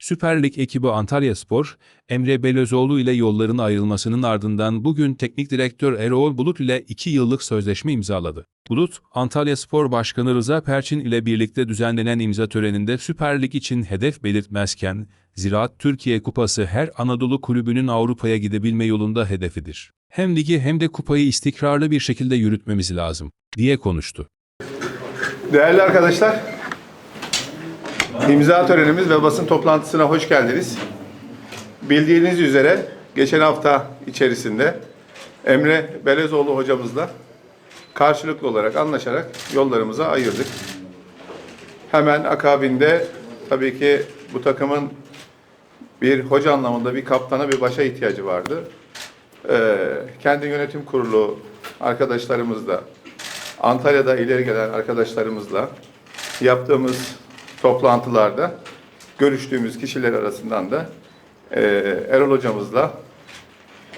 Süper Lig ekibi Antalya Spor, Emre Belözoğlu ile yolların ayrılmasının ardından bugün teknik direktör Erol Bulut ile 2 yıllık sözleşme imzaladı. Bulut, Antalya Spor Başkanı Rıza Perçin ile birlikte düzenlenen imza töreninde Süper Lig için hedef belirtmezken, Ziraat Türkiye Kupası her Anadolu kulübünün Avrupa'ya gidebilme yolunda hedefidir. Hem ligi hem de kupayı istikrarlı bir şekilde yürütmemiz lazım, diye konuştu. Değerli arkadaşlar, imza törenimiz ve basın toplantısına hoş geldiniz. Bildiğiniz üzere geçen hafta içerisinde Emre Belezoğlu hocamızla karşılıklı olarak anlaşarak yollarımıza ayırdık. Hemen akabinde tabii ki bu takımın bir hoca anlamında bir kaptana bir başa ihtiyacı vardı. Ee, kendi yönetim kurulu arkadaşlarımızla Antalya'da ileri gelen arkadaşlarımızla yaptığımız toplantılarda görüştüğümüz kişiler arasından da e, Erol hocamızla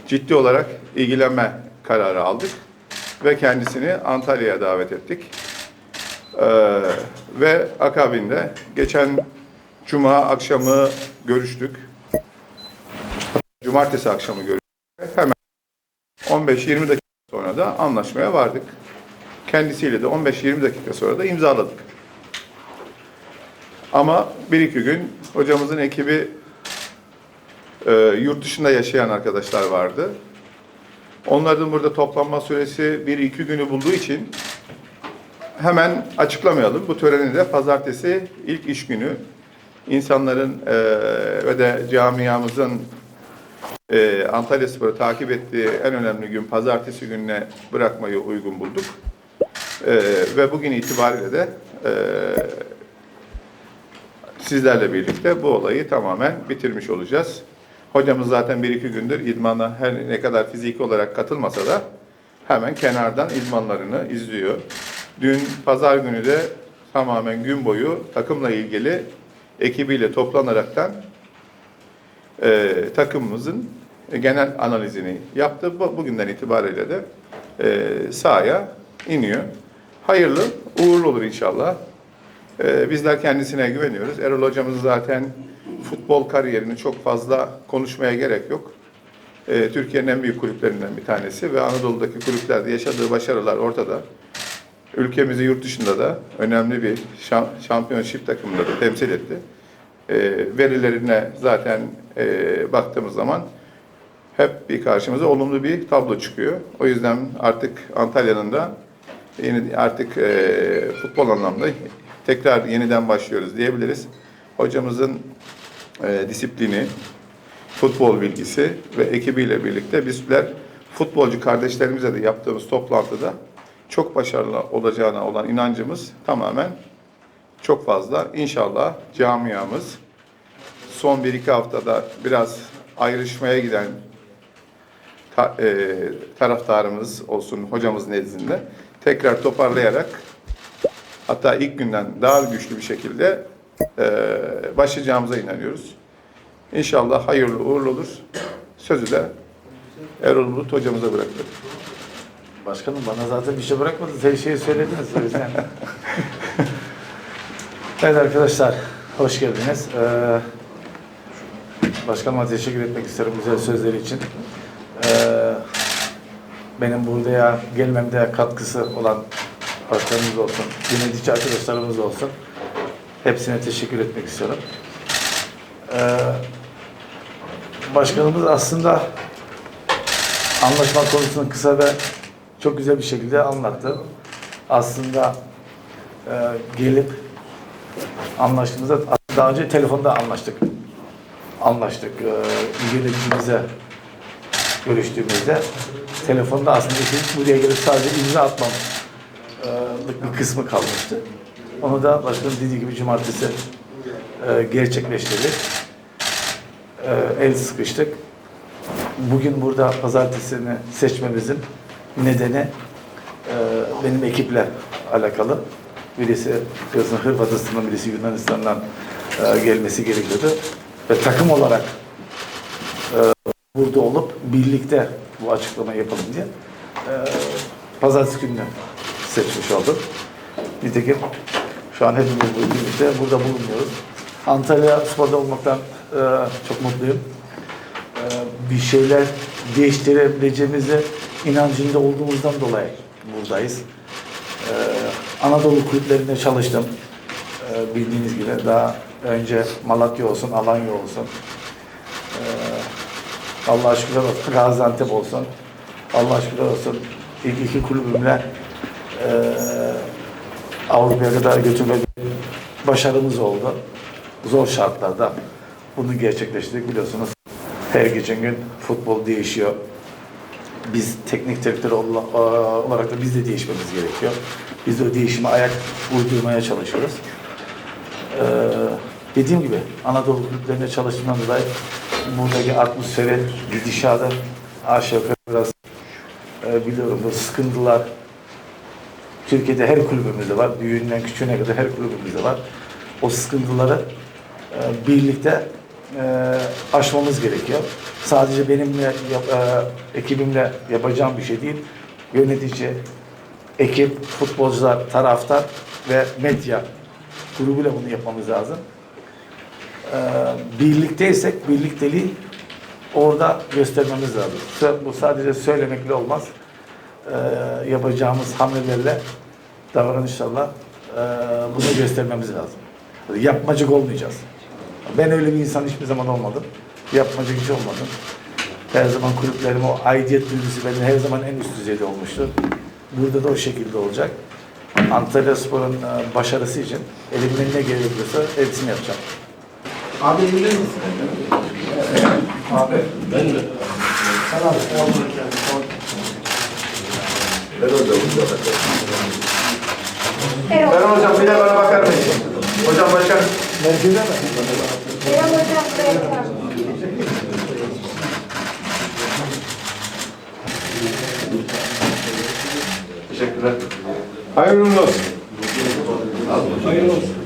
ciddi olarak ilgilenme kararı aldık ve kendisini Antalya'ya davet ettik. Ee, ve akabinde geçen cuma akşamı görüştük. Cumartesi akşamı görüştük. Hemen 15-20 dakika sonra da anlaşmaya vardık. Kendisiyle de 15-20 dakika sonra da imzaladık. Ama bir iki gün hocamızın ekibi e, yurt dışında yaşayan arkadaşlar vardı. Onların burada toplanma süresi bir iki günü bulduğu için hemen açıklamayalım. Bu töreni de pazartesi ilk iş günü insanların e, ve de camiamızın e, Antalya Spor'u takip ettiği en önemli gün pazartesi gününe bırakmayı uygun bulduk. E, ve bugün itibariyle de e, sizlerle birlikte bu olayı tamamen bitirmiş olacağız. Hocamız zaten bir iki gündür idmana her ne kadar fiziki olarak katılmasa da hemen kenardan idmanlarını izliyor. Dün pazar günü de tamamen gün boyu takımla ilgili ekibiyle toplanaraktan e, takımımızın genel analizini yaptı. Bu- Bugünden itibariyle de e, sahaya iniyor. Hayırlı, uğurlu olur inşallah. E, bizler kendisine güveniyoruz. Erol hocamız zaten futbol kariyerini çok fazla konuşmaya gerek yok. E, Türkiye'nin en büyük kulüplerinden bir tanesi ve Anadolu'daki kulüplerde yaşadığı başarılar ortada. Ülkemizi yurt dışında da önemli bir şam- şampiyonşip takımında da temsil etti. E, verilerine zaten e, baktığımız zaman hep bir karşımıza olumlu bir tablo çıkıyor. O yüzden artık Antalya'nın da yeni artık e, futbol anlamda tekrar yeniden başlıyoruz diyebiliriz. Hocamızın e, disiplini, futbol bilgisi ve ekibiyle birlikte bizler futbolcu kardeşlerimize de yaptığımız toplantıda çok başarılı olacağına olan inancımız tamamen çok fazla. İnşallah camiamız son 1-2 haftada biraz ayrışmaya giden ta- e, taraftarımız olsun hocamız nezdinde tekrar toparlayarak hatta ilk günden daha güçlü bir şekilde e, başlayacağımıza inanıyoruz. İnşallah hayırlı uğurlu olur. Sözü de Erol Bulut hocamıza bırakıyorum. Başkanım bana zaten bir şey bırakmadınız. Her şeyi söylediniz o yüzden. evet arkadaşlar, hoş geldiniz. Ee, başkanıma teşekkür etmek isterim güzel sözleri için. Ee, benim buraya gelmemde katkısı olan başkanımız olsun, yönetici arkadaşlarımız olsun. Hepsine teşekkür etmek istiyorum. Ee, başkanımız aslında anlaşma konusunu kısa ve çok güzel bir şekilde anlattı. Aslında e, gelip anlaştığımızda daha önce telefonda anlaştık. Anlaştık. E, yöneticimize görüştüğümüzde telefonda aslında ikimiz buraya gelip sadece imza atmamlık bir kısmı kalmıştı. Onu da başkanım dediği gibi cumartesi e, gerçekleştirdik. E, el sıkıştık bugün burada pazartesini seçmemizin nedeni e, benim ekiple alakalı. Birisi biliyorsun Hırvatistan'dan, birisi Yunanistan'dan e, gelmesi gerekiyordu. Ve takım olarak burada olup birlikte bu açıklamayı yapalım diye pazartesi gününü seçmiş olduk. Nitekim şu an hepimiz birlikte burada bulunuyoruz. Antalya Spor'da olmaktan e, çok mutluyum. E, bir şeyler değiştirebileceğimizi inancında olduğumuzdan dolayı buradayız. E, Anadolu kulüplerinde çalıştım. E, bildiğiniz gibi daha önce Malatya olsun, Alanya olsun. E, Allah şükürler olsun Gaziantep olsun. Allah şükürler olsun ilk iki kulübümle Avrupa'ya kadar götürme başarımız oldu. Zor şartlarda bunu gerçekleştirdik biliyorsunuz. Her geçen gün futbol değişiyor. Biz teknik direktör ola- olarak da biz de değişmemiz gerekiyor. Biz de o değişime ayak uydurmaya çalışıyoruz. Ee, dediğim gibi Anadolu kulüplerinde çalıştığımdan dolayı buradaki atmosferi, gidişatı aşağı yukarı biraz e, biliyorum. Bu sıkıntılar Türkiye'de her kulübümüzde var. Büyüğünden küçüğüne kadar her kulübümüzde var. O sıkıntıları e, birlikte e, aşmamız gerekiyor. Sadece benimle, yap- e, ekibimle yapacağım bir şey değil. Yönetici, ekip, futbolcular, taraftar ve medya grubuyla bunu yapmamız lazım. E, birlikteysek birlikteliği orada göstermemiz lazım. Bu sadece söylemekle olmaz. E, yapacağımız hamlelerle davranışlarla e, bunu göstermemiz lazım. Yapmacık olmayacağız. Ben öyle bir insan hiçbir zaman olmadım. Yapmacık hiç olmadım. Her zaman kulüplerim o aidiyet duygusu benim her zaman en üst düzeyde olmuştur. Burada da o şekilde olacak. Antalya Spor'un e, başarısı için elimden ne gerekiyorsa hepsini yapacağım. Abi emin misin? Abi. Ben hocam bir de bana bakar mısın? Hocam başkan. Merkezde mi? Kerem hocam buraya gel. Teşekkürler. Hayırlı olsun. Hayırlı olsun.